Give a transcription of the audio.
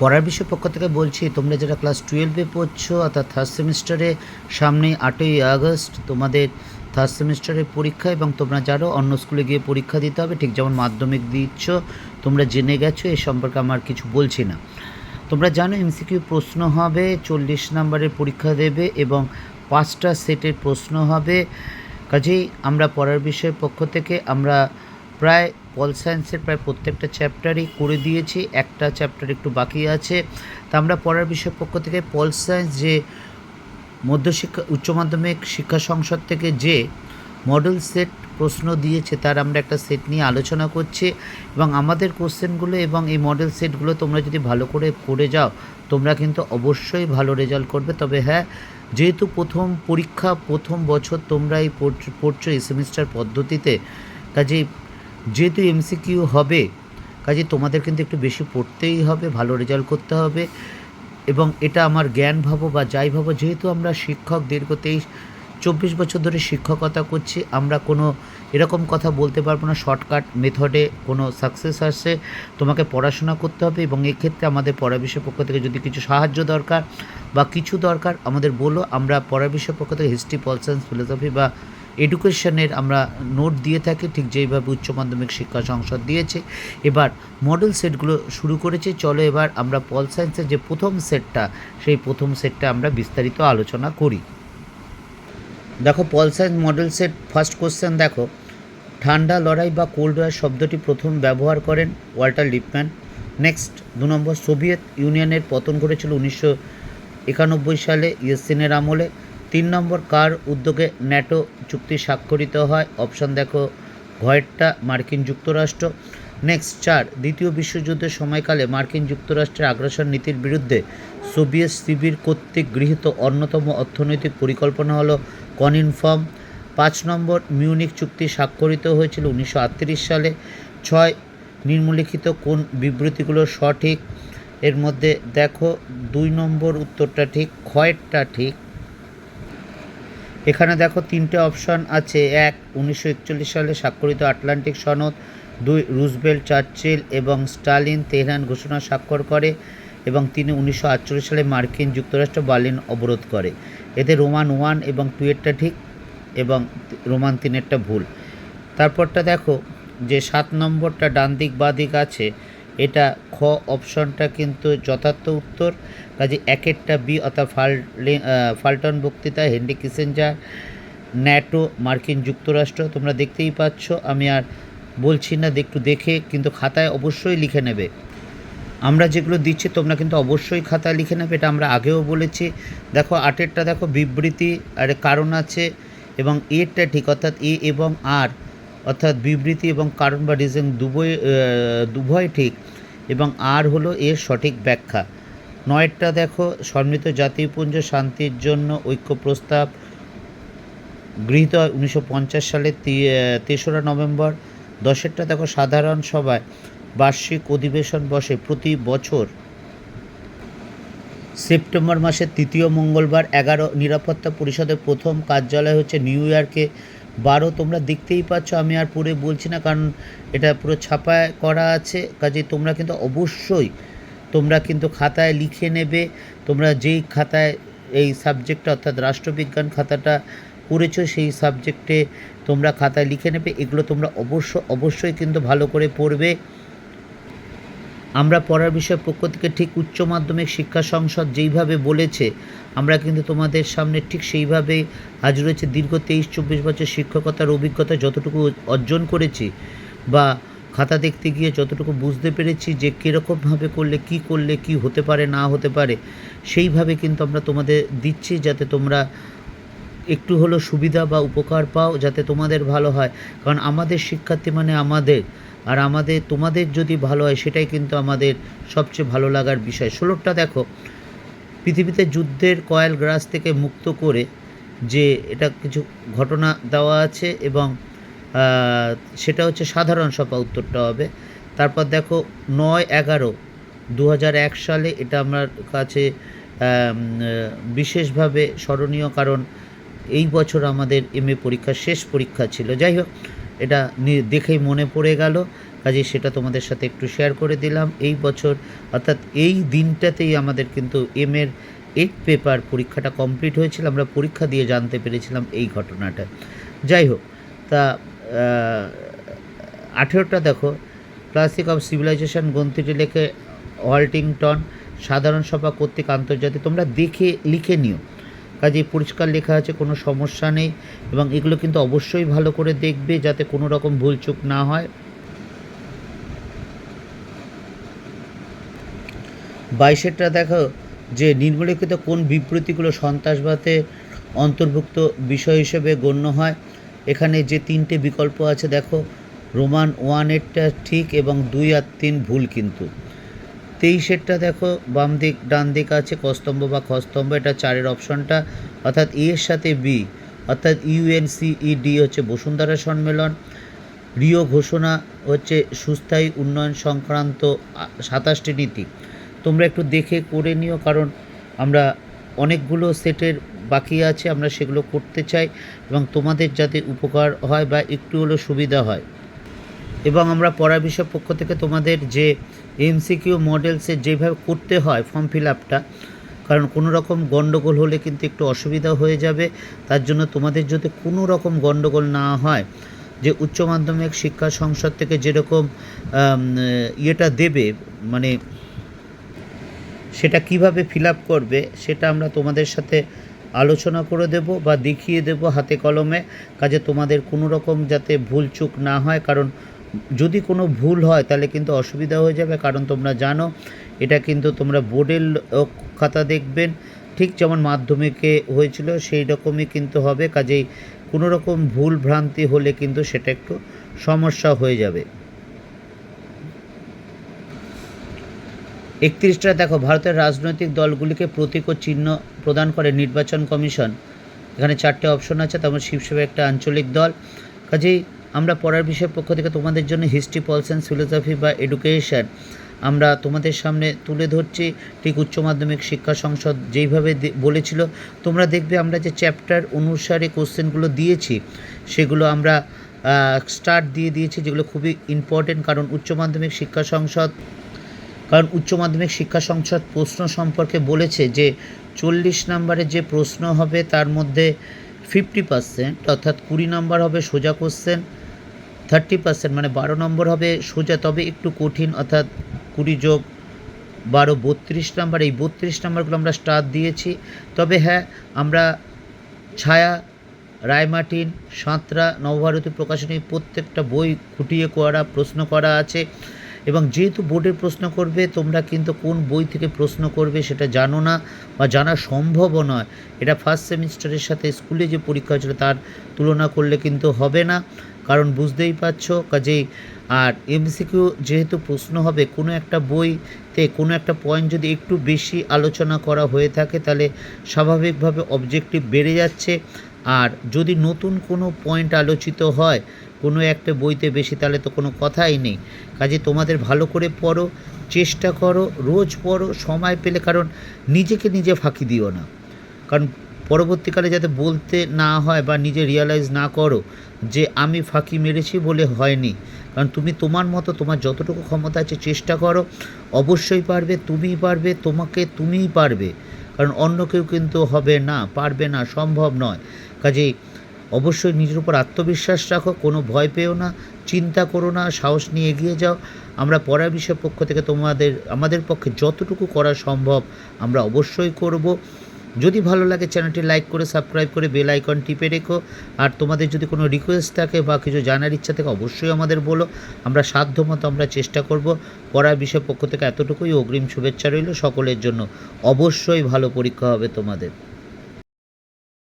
পড়ার বিষয় পক্ষ থেকে বলছি, তোমরা যারা ক্লাস টুয়েলভে পড়ছো অর্থাৎ থার্ড সেমিস্টারে সামনে আটই আগস্ট তোমাদের থার্ড সেমিস্টারের পরীক্ষা এবং তোমরা যারও অন্য স্কুলে গিয়ে পরীক্ষা দিতে হবে, ঠিক যেমন মাধ্যমিক দিচ্ছ, তোমরা জেনে গেছো, এ সম্পর্কে আমার কিছু বলছি না। তোমরা জানো এমসিকিউ প্রশ্ন হবে, চল্লিশ নম্বরের পরীক্ষা দেবে এবং পাঁচটা সেটের প্রশ্ন হবে। কাজেই আমরা পড়ার বিষয়ের পক্ষ থেকে আমরা প্রায় পল সায়েন্সের প্রায় প্রত্যেকটা চ্যাপ্টারই করে দিয়েছি, একটা চ্যাপ্টার একটু বাকি আছে। তা আমরা পড়ার বিষয়ের পক্ষ থেকে পল সায়েন্স যে মধ্যশিক্ষা উচ্চ মাধ্যমিক শিক্ষা সংসদ থেকে যে মডেল সেট প্রশ্ন দিয়েছে, তার আমরা একটা সেট নিয়ে আলোচনা করছি। এবং আমাদের কোশ্চেনগুলো এবং এই মডেল সেটগুলো তোমরা যদি ভালো করে করে যাও, তোমরা কিন্তু অবশ্যই ভালো রেজাল্ট করবে। তবে হ্যাঁ যেহেতু প্রথম পরীক্ষা, প্রথম বছর তোমরা এই পড়ছো এই সেমিস্টার পদ্ধতিতে, কাজেই যেহেতু এমসিকিউ হবে, কাজে তোমাদের কিন্তু একটু বেশি পড়তেই হবে, ভালো রেজাল্ট করতে হবে। এবং এটা আমার জ্ঞান ভাবো বা যাই ভাবো, যেহেতু আমরা শিক্ষক, দীর্ঘ তেইশ, চব্বিশ বছর ধরে শিক্ষকতা করছি, আমরা কোনো এরকম কথা বলতে পারব না শর্টকাট মেথডে কোনো সাকসেস আসছে, তোমাকে পড়াশোনা করতে হবে এবং এক্ষেত্রে আমাদের পড়া বিষয়ের পক্ষ থেকে যদি কিছু সাহায্য দরকার বা কিছু দরকার, আমাদের বলো, আমরা পড়া বিষয়ের পক্ষ থেকে হিস্ট্রি পল সায়েন্স ফিলোসফি বা এডুকেশনের আমরা নোট দিয়ে থাকি, ঠিক যেইভাবে উচ্চ মাধ্যমিক শিক্ষা সংসদ দিয়েছে। এবার মডেল সেটগুলো শুরু করেছে। চলো এবার আমরা পল সায়েন্সের যে প্রথম সেটটা সেই প্রথম সেটটা আমরা বিস্তারিত আলোচনা করি। দেখো pol science model set first question দেখো। ঠান্ডা, লড়াই বা কোল্ড ওয়ার শব্দটি প্রথম ব্যবহার করেন ওয়াল্টার লিপম্যান। নেক্সট দু নম্বর, সোভিয়েত ইউনিয়নের পতন ঘটেছিল উনিশশো একানব্বই সালে ইয়েসিনের আমলে। তিন নম্বর কার উদ্যোগে ন্যাটো চুক্তি স্বাক্ষরিত হয়? অপশন দেখো ঘয়েরটা মার্কিন যুক্তরাষ্ট্র। নেক্সট, চার, দ্বিতীয় বিশ্বযুদ্ধের সময়কালে মার্কিন যুক্তরাষ্ট্রের আগ্রাসন নীতির বিরুদ্ধে সোভিয়েত শিবির কর্তৃক গৃহীত অন্যতম অর্থনৈতিক পরিকল্পনা হলো কনইনফর্ম। পাঁচ নম্বর মিউনিক চুক্তি স্বাক্ষরিত হয়েছিল উনিশশো আটত্রিশ সালে। ছয়, নিম্নলিখিত কোন বিবৃতিগুলো সঠিক? এর মধ্যে দেখো, দুই নম্বর উত্তরটা ঠিক ক্ষয়েরটা ঠিক। এখানে দেখো তিনটে অপশন আছে। এক, উনিশশো সালে স্বাক্ষরিত আটলান্টিক সনদ। দুই রুজবেল চার্চিল এবং স্টালিন তেহরান ঘোষণা স্বাক্ষর করে এবং তিনি উনিশশো আটচল্লিশ সালে মার্কিন যুক্তরাষ্ট্র বার্লিন অবরোধ করে। এতে রোমান ওয়ান এবং টু এরটা ঠিক এবং রোমান তিনেরটা ভুল। তারপরটা দেখো যে সাত নম্বরটা ডান দিক বা দিক আছে। এটা খ অপশনটা কিন্তু যথার্থ উত্তর। কাজে একেরটা বি অর্থাৎ ফাল্টে ফাল্টন বক্তৃতা, হেনরি কিসেঞ্জার, ন্যাটো, মার্কিন যুক্তরাষ্ট্র, তোমরা দেখতেই পাচ্ছ। আমি আর বলছি না একটু দেখে, কিন্তু খাতায় অবশ্যই লিখে নেবে। আমরা যেগুলো দিচ্ছি, তোমরা কিন্তু অবশ্যই খাতায় লিখে নেবে। এটা আমরা আগেও বলেছি। দেখো, আটেরটা দেখো, বিবৃতি, আর কারণ আছে এবং এরটা ঠিক, অর্থাৎ এ এবং আর। অর্থাৎ বিবৃতি এবং কারণ বা রিজন দুবই দুভয় ঠিক এবং আর হলো এর সঠিক ব্যাখ্যা। নয়েরটা দেখো সম্মিলিত জাতিপুঞ্জ শান্তির জন্য ঐক্য প্রস্তাব গৃহীত হয় উনিশশো সালের তেসরা নভেম্বর। দশেরটা দেখো, সাধারণ সভায় বার্ষিক অধিবেশন বসে প্রতি বছর। সেপ্টেম্বর মাসের তৃতীয় মঙ্গলবার এগারো নিরাপত্তা পরিষদের প্রথম কার্যালয় হচ্ছে নিউ ইয়র্কে। বারো তোমরা দেখতেই পাচ্ছ, আমি আর পুরো বলছি না, কারণ এটা পুরো ছাপায় করা আছে। কাজে তোমরা কিন্তু অবশ্যই, তোমরা কিন্তু খাতায় লিখে নেবে, তোমরা যেই খাতায় এই সাবজেক্টটা অর্থাৎ রাষ্ট্রবিজ্ঞান খাতাটা করেছ সেই সাবজেক্টে তোমরা খাতায় লিখে নেবে। এগুলো তোমরা অবশ্য, অবশ্যই কিন্তু ভালো করে পড়বে। আমরা পড়ার বিষয় পক্ষ থেকে ঠিক উচ্চ মাধ্যমিক শিক্ষা সংসদ যেইভাবে বলেছে আমরা কিন্তু তোমাদের সামনে ঠিক সেইভাবে হাজির রয়েছে দীর্ঘ তেইশ, চব্বিশ বছর শিক্ষকতার অভিজ্ঞতা যতটুকু অর্জন করেছি বা খাতা দেখতে গিয়ে যতটুকু বুঝতে পেরেছি যে কীরকমভাবে করলে কি করলে কি হতে পারে, না হতে পারে, সেইভাবে কিন্তু আমরা তোমাদের দিচ্ছি যাতে তোমরা একটু হলো সুবিধা বা উপকার পাও যাতে তোমাদের ভালো হয়। কারণ আমাদের শিক্ষার্থী মানে আমাদের, আর আমাদের তোমাদের যদি ভালো হয় সেটাই কিন্তু আমাদের সবচেয়ে ভালো লাগার বিষয়। ষোলোটা দেখো পৃথিবীতে যুদ্ধের কয়েল গ্রাস থেকে মুক্ত করে যে এটা কিছু ঘটনা দেওয়া আছে এবং সেটা হচ্ছে সাধারণ সভা উত্তরটা হবে। তারপর দেখো নয় এগারো দু এক সালে এটা আমার কাছে বিশেষভাবে স্মরণীয় কারণ এই বছর আমাদের এম এ পরীক্ষা শেষ পরীক্ষা ছিল। যাই হোক এটা দেখেই মনে পড়ে গেল। কাজে সেটা তোমাদের সাথে একটু শেয়ার করে দিলাম। এই বছর, অর্থাৎ এই দিনটাতেই আমাদের কিন্তু এম এর এইট পেপার পরীক্ষাটা কমপ্লিট হয়েছিল। আমরা পরীক্ষা দিয়ে জানতে পেরেছিলাম এই ঘটনাটা। যাই হোক, তা আঠেরোটা দেখো। ক্লাসিক অফ সিভিলাইজেশন গ্রন্থিটি লেখে ওয়াল্টিংটন সাধারণ সভা কর্তৃক আন্তর্জাতিক, তোমরা দেখে, লিখে নিও। কাজে পরিষ্কার লেখা আছে, কোনো সমস্যা নেই এবং এগুলো কিন্তু অবশ্যই ভালো করে দেখবে যাতে কোনো রকম ভুলচুক না হয়। বাইশেরটা দেখো যে নিম্নলিখিত কোন বিবৃতিগুলো সন্ত্রাসবাদে অন্তর্ভুক্ত বিষয় হিসেবে গণ্য হয়। এখানে যে তিনটে বিকল্প আছে, দেখো, রোমান ওয়ানেরটা ঠিক এবং দুই আর তিন ভুল কিন্তু। তেইশেরটা দেখো, বাম দিক, ডান দিক আছে, কস্তম্ভ বা খস্তম্ভ, এটা চারের অপশনটা। অর্থাৎ এর সাথে বি, অর্থাৎ ইউএনসিইডি হচ্ছে বসুন্ধরা সম্মেলন। রিও ঘোষণা হচ্ছে সুস্থায়ী উন্নয়ন সংক্রান্ত সাতাশটি নীতি। তোমরা একটু দেখে করে নিও, কারণ আমরা অনেকগুলো সেটের বাকি আছে, আমরা সেগুলো করতে চাই এবং তোমাদের যাতে উপকার হয় বা একটু হলেও সুবিধা হয়। এবং আমরা পড়া বিষয় পক্ষ থেকে তোমাদের যে এমসিকিউ মডেলসের যেভাবে করতে হয় ফর্ম ফিল আপটা কারণ কোনো রকম গণ্ডগোল হলে কিন্তু একটু অসুবিধা হয়ে যাবে। তার জন্য তোমাদের যদি কোনো রকম গণ্ডগোল না হয়, যে উচ্চ মাধ্যমিক শিক্ষা সংসদ থেকে যেরকম ইয়েটা দেবে মানে সেটা কীভাবে ফিল আপ করবে, সেটা আমরা তোমাদের সাথে আলোচনা করে দেব বা দেখিয়ে দেব হাতে কলমে। কাজে তোমাদের কোনো রকম যাতে ভুলচুক না হয়, কারণ যদি কোনো ভুল হয়, তাহলে কিন্তু অসুবিধা হয়ে যাবে। কারণ তোমরা জানো, এটা কিন্তু তোমরা বোর্ডের খাতা দেখবেন। ঠিক যেমন মাধ্যমিকে হয়েছিল সেই রকমই কিন্তু হবে। কাজেই কোনো রকম ভুল ভ্রান্তি হলে কিন্তু সেটা একটু সমস্যা হয়ে যাবে। একত্রিশটা, দেখো, ভারতের রাজনৈতিক দলগুলিকে প্রতীক চিহ্ন প্রদান করে নির্বাচন কমিশন। এখানে চারটে অপশন আছে তেমন শিবসেবা একটা আঞ্চলিক দল। কাজেই আমরা পড়ার বিষয়ের পক্ষ থেকে তোমাদের জন্য হিস্ট্রি পলস অ্যান্ড ফিলোসফি বা এডুকেশন আমরা তোমাদের সামনে তুলে ধরছি। ঠিক উচ্চ মাধ্যমিক শিক্ষা সংসদ যেইভাবে বলেছিল, তোমরা দেখবে আমরা যে চ্যাপ্টার অনুসারে কোশ্চেনগুলো দিয়েছি, সেগুলো আমরা স্টার্ট দিয়ে দিয়েছি, যেগুলো খুবই ইম্পর্টেন্ট কারণ উচ্চ মাধ্যমিক শিক্ষা সংসদ, কারণ উচ্চ মাধ্যমিক শিক্ষা সংসদ প্রশ্ন সম্পর্কে বলেছে যে চল্লিশ নম্বরের যে প্রশ্ন হবে তার মধ্যে ফিফটি পার্সেন্ট অর্থাৎ কুড়ি নম্বর হবে সোজা কোশ্চেন থার্টি পার্সেন্ট মানে বারো নম্বর হবে সোজা, তবে একটু কঠিন, অর্থাৎ কুড়ি যোগ বারো, বত্রিশ নাম্বার। এই বত্রিশ নাম্বারগুলো আমরা স্টার দিয়েছি। তবে হ্যাঁ আমরা ছায়া রায়মার্টিন সাঁতরা, নবভারতী প্রকাশনী প্রত্যেকটা বই খুঁটিয়ে করা, প্রশ্ন করা আছে। এবং যেহেতু বোর্ডের প্রশ্ন করবে, তোমরা কিন্তু কোন বই থেকে প্রশ্ন করবে সেটা জানো না বা জানা সম্ভবও নয়। এটা ফার্স্ট সেমিস্টারের সাথে স্কুলে যে পরীক্ষা হয়েছিল তার তুলনা করলে কিন্তু হবে না। কারণ বুঝতেই পারছ কাজেই। আর এমসিকিউ যেহেতু প্রশ্ন হবে, কোনো একটা বইতে কোনো একটা পয়েন্ট যদি একটু বেশি আলোচনা করা হয়ে থাকে, তাহলে স্বাভাবিকভাবে অবজেক্টিভ বেড়ে যাচ্ছে। আর যদি নতুন কোনো পয়েন্ট আলোচিত হয়, কোনো একটা বইতে বেশি, তাহলে তো কোনো কথাই নেই। কাজে তোমাদের ভালো করে পড়ো, চেষ্টা করো, রোজ পড়ো, সময় পেলে, কারণ নিজেকে নিজে ফাঁকি দিও না। কারণ পরবর্তীকালে যাতে বলতে না হয় বা নিজে রিয়ালাইজ না করো যে আমি ফাঁকি মেরেছি বলে হয়নি। কারণ তুমি তোমার মতো তোমার যতটুকু ক্ষমতা আছে চেষ্টা করো। অবশ্যই পারবে, তুমিই পারবে, তোমাকে তুমিই পারবে। কারণ অন্য কেউ কিন্তু হবে না, পারবে না, সম্ভব নয়। কাজেই অবশ্যই নিজের উপর আত্মবিশ্বাস রাখো, কোনো ভয় পেও না, চিন্তা করো না, সাহস নিয়ে এগিয়ে যাও। আমরা পড়া বিষয়ের পক্ষ থেকে তোমাদের, আমাদের পক্ষে যতটুকু করা সম্ভব আমরা অবশ্যই করব। যদি ভালো লাগে চ্যানেলটি লাইক করে, সাবস্ক্রাইব করে, বেল আইকন টিপে রেখো। আর তোমাদের যদি কোনো রিকোয়েস্ট থাকে বা কিছু জানার ইচ্ছা থাকে, অবশ্যই আমাদের বলো। আমরা সাধ্যমতো আমরা চেষ্টা করব। পড়ার বিষয় পক্ষ থেকে এতটুকুই। অগ্রিম শুভেচ্ছা রইল সকলের জন্য। অবশ্যই ভালো পরীক্ষা হবে তোমাদের।